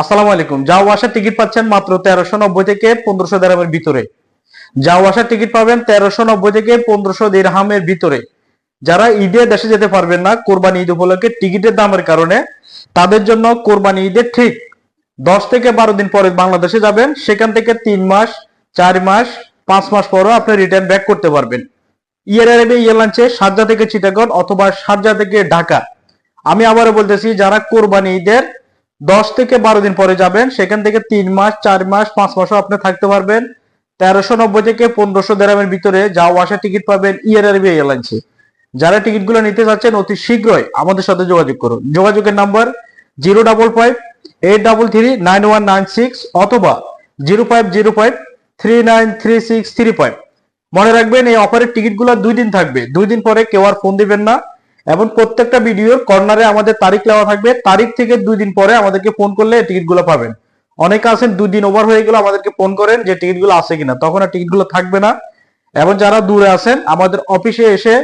আসসালামু আলাইকুম। যাও আসার টিকিট পাচ্ছেন মাত্র তেরোশো নব্বই থেকে পনেরোশো দেড়হামের ভিতরে। যাও আসার টিকিট পাবেন তেরোশো নব্বই থেকে পনেরোশো দেড়হামের ভিতরে। যারা ঈদে দেশে যেতে পারবেন না, কোরবানি ঈদ উপলক্ষে টিকিটের দামের কারণে, তাদের জন্য কোরবানি ঈদের ঠিক দশ থেকে বারো দিন পরে বাংলাদেশে যাবেন। সেখান থেকে তিন মাস, চার মাস, পাঁচ মাস পরও আপনি রিটার্ন ব্যাক করতে পারবেন। ইয়ার আরবে এয়ারলাইন্সে সারজা থেকে চিটাগং অথবা সারজা থেকে ঢাকা। আমি আবারও বলতেছি, যারা কোরবানি ঈদের দশ থেকে বারো দিন পরে যাবেন। সেখান থেকে তিন মাস, চার মাস, পাঁচ মাসও আপনি থাকতে পারবেন। তেরোশো নব্বই থেকে পনেরোশো দেড়ামের ভিতরে যাওয়া আসা টিকিট পাবেন ইয়ার আরবি এয়ারলাইন্সে যারা টিকিটগুলো নিতে যাচ্ছেন, অতি শীঘ্রই আমাদের সাথে যোগাযোগ করুন। যোগাযোগের number zero double five eight double three nine one nine six অথবা zero five zero five three nine three six three five. মনে রাখবেন, এই অফারের টিকিটগুলো দুই দিন থাকবে। দুই দিন পরে কেউ আর ফোন দিবেন না। এবং প্রত্যেকটা ভিডিওর কর্নারে আমাদের তারিখ লেওয়া থাকবে। তারিখ থেকে দুই দিন পরে আমাদেরকে ফোন করলে টিকিটগুলো পাবেন। অনেকে আছেন দুই দিন ওভার হয়ে গেলে আমাদেরকে ফোন করেন যে টিকিটগুলো আছে কিনা। তখন আর টিকিটগুলো থাকবে না। এবং যারা দূরে আছেন, আমাদের অফিসে এসে